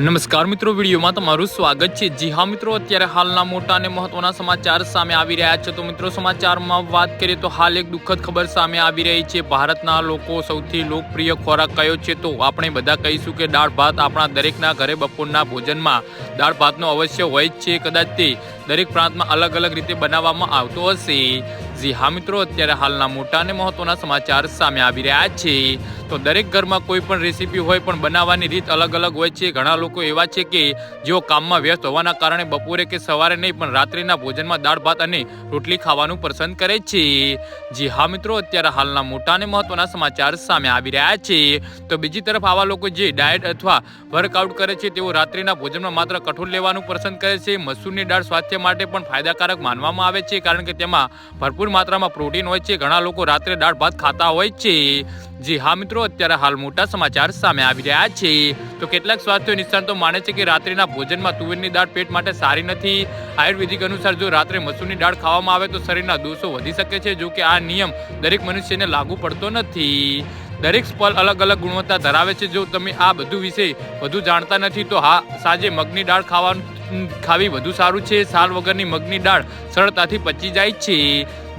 નમસ્કાર મિત્રો, વિડીયોમાં તમારું સ્વાગત છે. જી હા મિત્રો, અત્યારે હાલના મોટા અને મહત્વના સમાચાર સામે આવી રહ્યા છે. તો મિત્રો, સમાચારમાં વાત કરીએ તો હાલ એક દુઃખદ ખબર સામે આવી રહી છે. ભારતના લોકો સૌથી લોકપ્રિય ખોરાક કયો છે? તો આપણે બધા કહીશું કે દાળ ભાત આપણા દરેકના ઘરે બપોરના ભોજનમાં દાળ ભાતનો અવશ્ય હોય જ છે. કદાચ તે દરેક પ્રાંતમાં અલગ અલગ રીતે બનાવવામાં આવતો હશે. જી હા મિત્રો, અત્યારે હાલના મોટા અને મહત્વના સમાચાર સામે આવી રહ્યા છે. તો દરેક ઘરમાં કોઈ પણ રેસીપી હોય પણ બનાવવાની રીત અલગ અલગ હોય છે. ઘણા લોકો એવા છે કે જેઓ કામમાં વ્યસ્ત હોવાના કારણે બપોરે કે સવારે નહીં, પણ રાત્રિના ભોજનમાં દાળ, ભાત અને રોટલી ખાવાનું પસંદ કરે છે. જી હા મિત્રો, અત્યારે હાલના મોટા અને મહત્વના સમાચાર સામે આવી રહ્યા છે. તો બીજી તરફ આવા લોકો જે ડાયટ અથવા વર્કઆઉટ કરે છે, તેઓ રાત્રિના ભોજનમાં માત્ર કઠોળ લેવાનું પસંદ કરે છે. મસૂરની દાળ સ્વાસ્થ્ય માટે પણ ફાયદાકારક માનવામાં આવે છે, કારણ કે તેમાં ભરપૂર માત્રામાં પ્રોટીન હોય છે. ઘણા લોકો રાત્રે દાળ, ભાત ખાતા હોય છે. જી હા મિત્રો, અત્યારે હાલ મોટા સમાચાર સામે આવી રહ્યા છે. તો કેટલાક સ્વાસ્થ્ય નિષ્ણાતો માને છે કે રાત્રિના ભોજનમાં તુવેરની દાળ પેટ માટે સારી નથી. આયુર્વેદિક અનુસાર જો રાત્રે મસૂરની દાળ ખાવામાં આવે તો શરીરના દોષો વધી શકે છે, જો કે આ નિયમ દરેક મનુષ્યને લાગુ પડતો નથી. દરેક ફળ અલગ અલગ ગુણવત્તા ધરાવે છે. જો તમે આ બધું વિશે વધુ જાણતા નથી, તો હા, સાંજે મગની દાળ ખાવાનું, ખાવી વધુ સારું છે. સાલ વગરની મગની દાળ સરળતાથી પચી જાય છે.